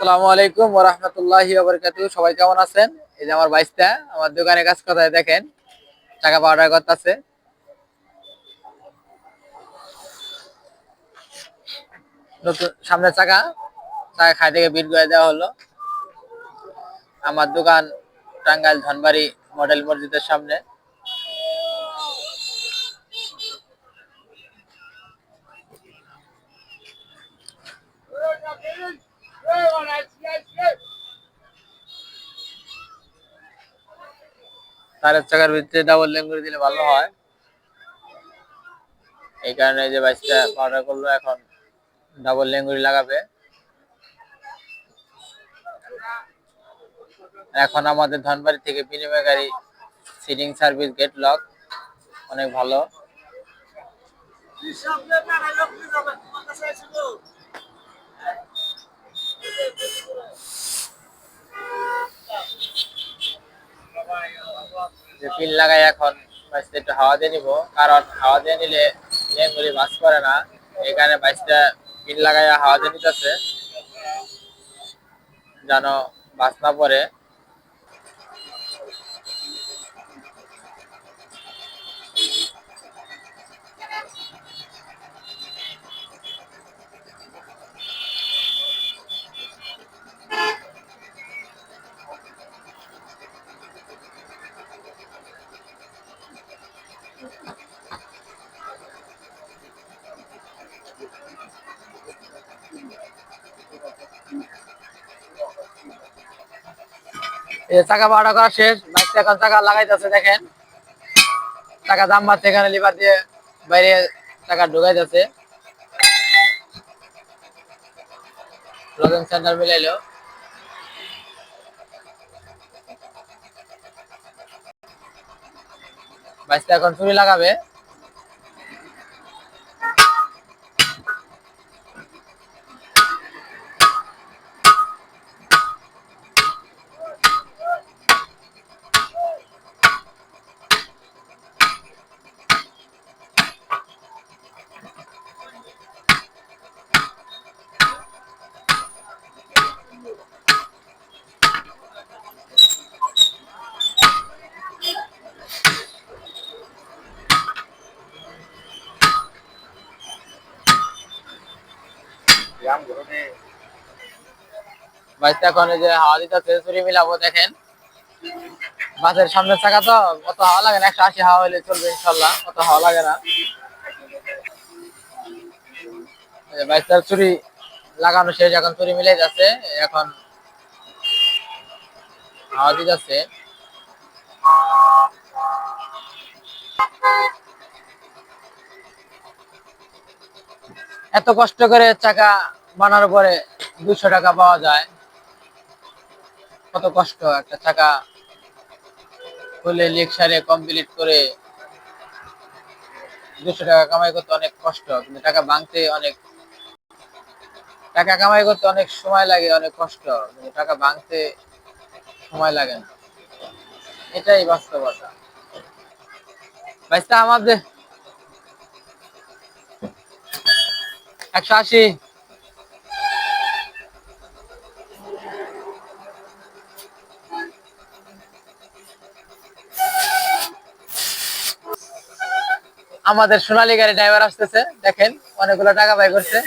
আসসালামু আলাইকুম ওরহমতুল্লাহি ওবরকাতু সবাই কেমন আছেন? এই যে আমার বাইসটা আমার দোকানে কাজ করতে দেখেন? টাকা পাউডার করতেছে নতুন, সামনে চাকা চাকা খাই থেকে বিট করে দেওয়া হলো। আমার দোকান টাঙ্গাইল ধনবাড়ি মডেল মসজিদের সামনে। তারের চাকার ভিতরে ডাবল লেঙ্গুরি দিলে ভালো হয়। এই কারণে যে বাইসটা পাউডার করল, এখন ডাবল লেঙ্গুরি লাগাবে। এখন আমাদের ধনবাড়ি থেকে বিনিময় গাড়ি সিটিং সার্ভিস গেট লক অনেক ভালো যে পিল লাগাই এখন একটু হাওয়া দিয়ে নিব। কারণ হাওয়া দিয়ে নিলে মেয়েগুলি বাস করে না। এখানে বাইশটা বাইসটা লাগাইয়া লাগাই হাওয়া দিয়ে নিতেছে। যেন বাস না পড়ে। চাকা ভাড়া করা শেষ এখন চাকা লাগাইতেছে, দেখেন। চাকা দাম বাড়ছে, এখানে লিভার দিয়ে বাইরে চাকা ঢুকাইতেছে। Logging centre মিলাইলো। বাইকটা এখন চুরি লাগাবে। যে হাওয়া মিলাবো, দেখেন। বাসের সামনের চাকা তো অত হাওয়া লাগে না, একশো আশি হাওয়া হলে চলবে ইনশাল্লাহ হাওয়া লাগে না। চুরি লাগানো শেষ, এখন চুরি মিলে যাচ্ছে, এখন হাওয়া দিতেছে। এত কষ্ট করে চাকা বানার পরে দুশো টাকা পাওয়া যায়। কত কষ্ট, একটা চাকা খুলে লেকচারে কমপ্লিট করে দুশো টাকা কামাই করতে অনেক কষ্ট, কিন্তু টাকা ভাঙতে অনেক, টাকা কামাই করতে অনেক সময় লাগে, অনেক কষ্ট, কিন্তু টাকা ভাঙতে সময় লাগে না। এটাই বাস্তবতা। বাইসটা আমাদের একশো আশি। আমাদের সোনালী গাড়ি ড্রাইভার আসতেছে। দেখেন অনেকগুলো টাকা বাই করছে।